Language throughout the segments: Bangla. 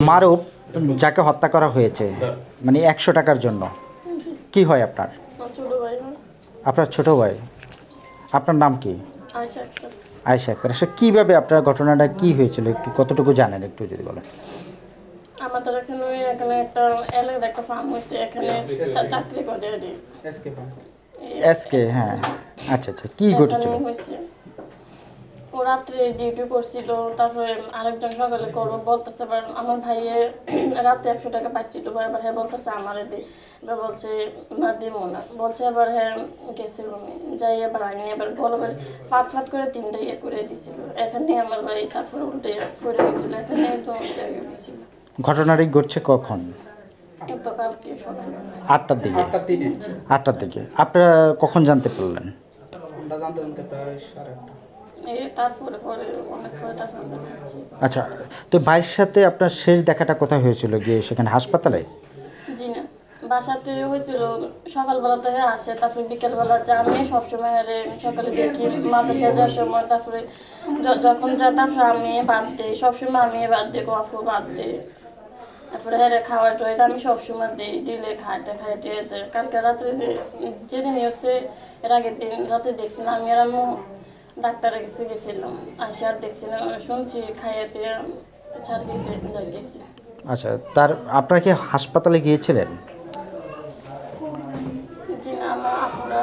মারুফ যাকে হত্যা করা হয়েছে মানে একশো টাকার জন্য কি হয় আপনার? আপনার ছোট ভাই? আপনার নাম কি? আয়সা আক্তার। সে কীভাবে আপনার ঘটনাটা কি হয়েছিল? একটু কতটুকু জানেন একটু যদি বলেন। আমাদের এখানে এখানে একটা একটা ফার্ম হয়েছে এখানে চাকরি করে এসকে হ্যাঁ। আচ্ছা আচ্ছা। কী ঘটেছিল? ও রাত্রে ডিউটি করছিল তারপরে আরেকজন সকালে করব বলতেছে এবার আমার ভাইয়ে রাতে একশো টাকা পাইছিল। বা এবার হ্যাঁ বলতেছে আমারে দি। এবার বলছে না দিব না। বলছে এবার হ্যাঁ গেছে রুমে যাই এবার আইনি এবার গলবের ফাত ফাত করে তিনটা ইয়ে করে দিছিল। এখানে আমার ভাই তারপরে উল্টে ফরে গেছিল এখানে গেছিল। ঘটনাটি ঘটছে কখন? আটটার দিকে। আটটার দিকে। আপনারা কখন জানতে পারলেন? আমরা জানতে জানতে প্রায় সাড়ে আটটা। তারপরে পরে অনেক পরে তারপরে আচ্ছা তো ভাইয়ের সাথে আপনার শেষ দেখাটা কোথায় হয়েছিল? গিয়ে সেখানে হাসপাতালে? জি না বাসাতে হয়েছিল সকালবেলা তো আসে তারপরে বিকেলবেলা যা আমি সবসময় আরে সকালে দেখি মাদ্রাসা যাওয়ার সময় তারপরে যখন যা তারপরে আমি বাদ দিই সবসময় আমি বাদ দিই গফু বাদ দিই। তারপরে হ্যাঁ খাওয়ার টয় আমি সবসময় দিই দিলে খাইতে খাইতে যায় কালকে রাত্রে যেদিন হচ্ছে এর আগের দিন রাতে দেখছি না আমি আর আম্মু ডাক্তারের কাছে গেছিলাম আর দেখছি না শুনছি খাইয়ে দিয়ে ছাড়কে যাই গেছি। আচ্ছা তার আপনারা কি হাসপাতালে গিয়েছিলেন? জি না আমার আপুরা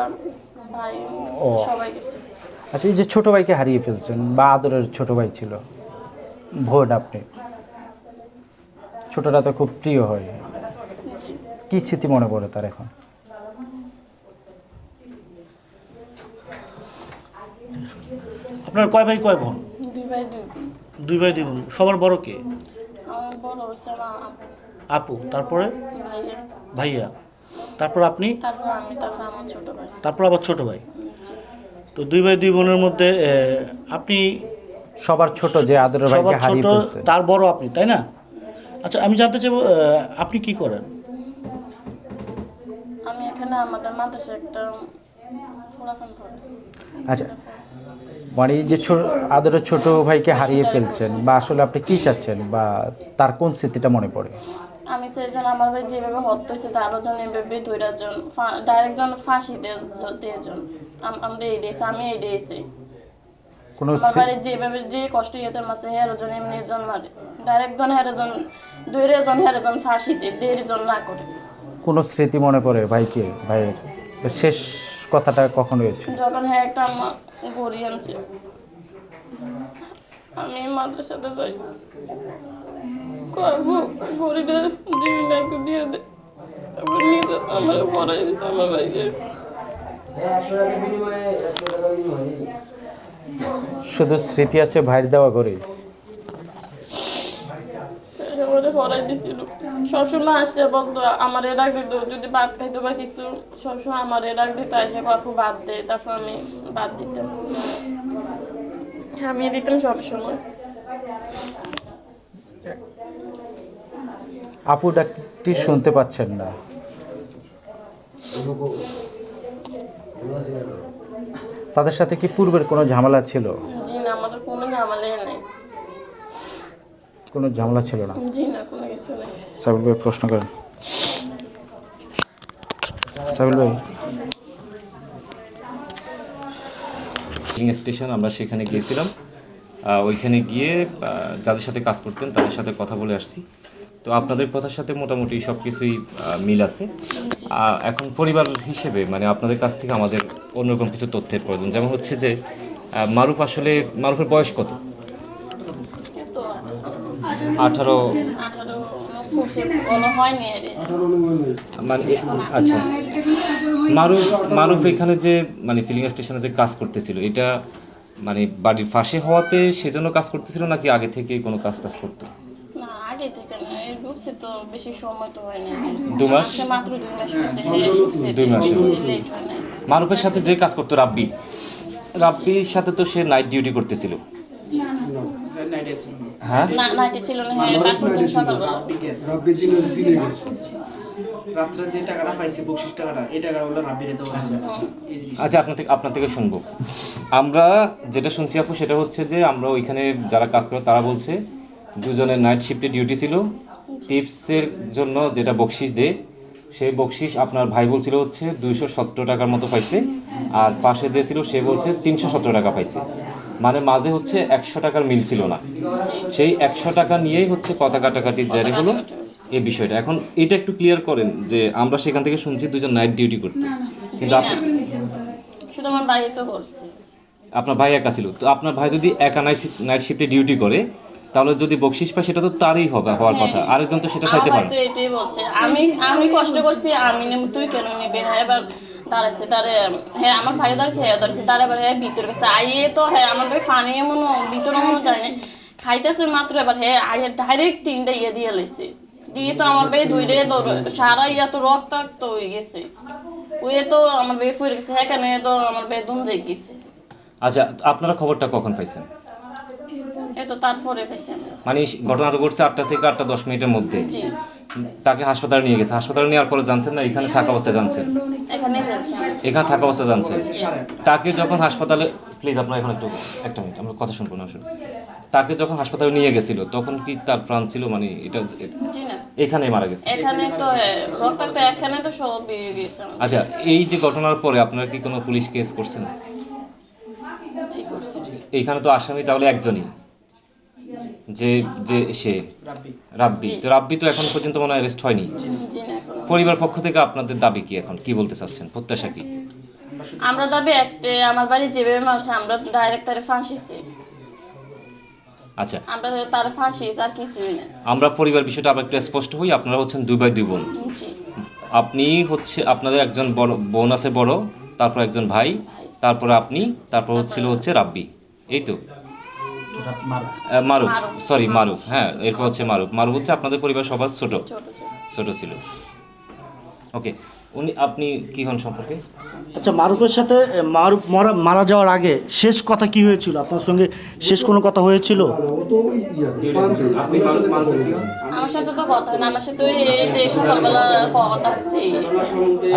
ভাই ও। সবাই গেছে। আচ্ছা এই যে ছোট ভাইকে হারিয়ে ফেলছেন বা আদরের ছোট ভাই ছিল ভোট আপনি ছোটটা তো খুব প্রিয় হয়। জি। কি স্মৃতি মনে পড়ে তার এখন? আপনার কয় ভাই কয় বোন? দুই ভাই দুই বোন। দুই ভাই দুই বোন। সবার বড় কে? আমার বড় হচ্ছে আমার আপু আপু। তারপরে? ভাইয়া। ভাইয়া। তারপর আপনি? তারপর আমি তারপর আমার ছোট ভাই। তারপর আবার ছোট ভাই। জি। তো দুই ভাই দুই বোনের মধ্যে এ, আপনি সবার ছোট যে আদরের সবার ভাইকে হারিয়ে ছোট ফেলছে। তার বড় আপনি তাই না? আচ্ছা আমি জানতে চাইব এ, আপনি কি করেন? আমি এখানে আমাদের মাদ্রাসা একটা আচ্ছা মানে যে ছোট আদরের ছোট ভাইকে হারিয়ে ফেলছেন বা আসলে আপনি কি চাচ্ছেন বা তার কোন স্মৃতিটা মনে পড়ে? আমি সেজন আমার ভাই যেভাবে হত্যা হয়েছে তারও জন এভাবে দুইটা জন ডাইরেক্ট জন ফাঁসি দিয়ে জন। আমরা এই দিয়েছি আমি এই দিয়েছি কোনো বাড়ির যেভাবে যে কষ্ট ইয়েতে মাসে হেরো জন এমনি জন মারে। ডাইরেক্ট জন দুই জন হেরো জন ফাঁসিতে দেড় জন না করে। কোনো স্মৃতি মনে পড়ে ভাইকে ভাইয়ের? শেষ কথাটা কখন হয়েছে যখন হ্যাঁ একটা মা গড়ি আনছে। আমি মাদ্রাসাতে যাই। করব গড়িটা না একটু দিয়ে দে। নিজে আমার পড়াই দিতে আমার ভাইকে শুধু স্মৃতি আছে ভাইয়ের দেওয়া করে পড়াই দিছিল। সবসময় আসছে বলতো আমার এরাক দিত যদি ভাত খাইতো বা কিছু সবসময় আমার এরাক দিত আসে কফু ভাত দে তারপর আমি ভাত দিতাম। আমি দিতাম সবসময়। আপু ডাকটি শুনতে পাচ্ছেন না। তাদের সাথে কি পূর্বের কোনো ঝামেলা ছিল? জি না আমাদের কোনো ঝামেলাই নেই। কোনো ঝামেলা ছিল না? জি না কোনো কিছু নেই। সাবিল ভাই প্রশ্ন করেন। সাবিল ভাই। ফিলিং স্টেশন আমরা সেখানে গিয়েছিলাম। ওইখানে গিয়ে যাদের সাথে কাজ করতেন তাদের সাথে কথা বলে আসছি। তো আপনাদের কথার সাথে মোটামুটি সব কিছুই মিল আছে। এখন পরিবার হিসেবে মানে আপনাদের কাছ থেকে আমাদের অন্যরকম কিছু তথ্যের প্রয়োজন। যেমন হচ্ছে যে মারুফ আসলে মারুফের বয়স কত? আঠারো মানে আচ্ছা। মারুফ মারুফ এখানে যে মানে ফিলিং স্টেশনে যে কাজ করতেছিল এটা মানে বাড়ির পাশে হওয়াতে সেজন্য কাজ করতেছিল নাকি আগে থেকে কোনো কাজ টাজ করতো? হ্যাঁ মারুফের সাথে যে কাজ করতো রাব্বি রাব্বির সাথে তো সে নাইট ডিউটি করতেছিল। হ্যাঁ? না নাইটে ছিল না হ্যাঁ তারপর সকালবেলা রাব্বির দিনে দিনে গেছে রাত্রে যে টাকাটা পাইছে বকশিস টাকাটা এই টাকা হলো রাব্বিরে দেওয়া হয়েছে। এই জিনিস আচ্ছা আপনার থেকে আপনার থেকে শুনব। আমরা যেটা শুনছি আপু সেটা হচ্ছে যে আমরা ওইখানে যারা কাজ করে তারা বলছে দুজনের নাইট শিফটে ডিউটি ছিল। টিপসের জন্য যেটা বকশিস দেয় সেই বকশিস আপনার ভাই বলছিল হচ্ছে দুইশো সত্তর টাকার মতো পাইছে। আর পাশে যে ছিল সে বলছে তিনশো সত্তর টাকা পাইছে। মানে মাঝে হচ্ছে একশো টাকার মিল ছিল না। সেই একশো টাকা নিয়েই হচ্ছে কথা কাটাকাটি জারি হলো এই বিষয়টা। এখন এটা একটু ক্লিয়ার করেন যে আমরা সেখান থেকে শুনছি দুজন নাইট ডিউটি করতে। কিন্তু শুধু আমার বাড়িতে করছে। আপনার ভাই একা ছিল। তো আপনার ভাই যদি একা নাইট নাইট শিফটে ডিউটি করে তাহলে যদি বকশিস পায় সেটা তো তারই হবে হওয়ার কথা। আরেকজন তো সেটা চাইতে পারে। আমি আমি কষ্ট করছি আমি তুই কেন নিবি? হ্যাঁ এবার দাঁড়াচ্ছে তারে হ্যাঁ আমার ভাই হ্যাঁ তার এবার হ্যাঁ ভিতরে গেছে। আইয়ে তো হ্যাঁ আমার ভাই ফানি এমন ভিতরে মনে যায় না খাইতেছে মাত্র এবার হ্যাঁ আইয়ে ডাইরেক্ট তিনটা ইয়ে দিয়ে দিয়ে তো আমার ভাই সারা ইয়া তো রক্তাক্ত হয়ে গেছে। ওই তো আমার ভাই ফুরে গেছে হ্যাঁ কেন তো আমার ভাই দুম রেগে গেছে। আচ্ছা আপনারা খবরটা কখন পাইছেন? এ তো তারপরে পাইছি আমরা। মানে ঘটনাটা ঘটছে আটটা থেকে আটটা দশ মিনিটের মধ্যে। তাকে হাসপাতালে নিয়ে গেছে। হাসপাতালে নেওয়ার পরে জানছেন না এখানে থাকা অবস্থায় জানছেন। এখানে। এখানে থাকা অবস্থায় জানছেন। তাকে যখন হাসপাতালে প্লিজ আপনার এখন একটু একটা মিনিট আমরা কথা শুনব না আসলে তাকে যখন হাসপাতালে নিয়ে গেছিল তখন কি তার প্রাণ ছিল? মানে এটা জি না। এখানেই মারা গেছে। এখানে তো রক্তাক্ত এখানে তো সব গেছে। আচ্ছা এই যে ঘটনার পরে আপনারা কি কোনো পুলিশ কেস করছেন? এইখানে তো আসামি তাহলে একজনই। যে যে সে রাব্বি। রাব্বি। তো রাব্বি তো এখন পর্যন্ত মনে হয় অ্যারেস্ট হয়নি। জি না এখনও। পরিবার পক্ষ থেকে আপনাদের দাবি কি এখন? কি বলতে চাচ্ছেন? প্রত্যাশা কি? আমরা দাবি একটা আমার বাড়ি যেভাবে মারছে আমরা ডাইরেক্ট তারে ফাঁসিছি আচ্ছা। আমরা তার ফাঁসিছি আর কিছুই না। আমরা পরিবার বিষয়টা আবার একটু স্পষ্ট হই আপনারা হচ্ছেন দুই ভাই দুই বোন। জি। আপনি হচ্ছে আপনাদের একজন বড় বোন আছে বড় তারপর একজন ভাই তারপর আপনি তারপর হচ্ছিল হচ্ছে রাব্বি। এই তো? মারুফ। সরি মারুফ হ্যাঁ এরপর হচ্ছে মারুফ। মারুফ হচ্ছে আপনাদের পরিবার সবার ছোট। ছোট ছিল। ওকে উনি আপনি কি হন সম্পর্কে? আচ্ছা মারুফের সাথে মারুফ মারা মারা যাওয়ার আগে শেষ কথা কি হয়েছিল? আপনার সঙ্গে শেষ কোনো কথা হয়েছিল? আমার সাথে তো কথা না আমার সাথে এই সকালবেলা কথা হয়েছে। আমার সম্বন্ধে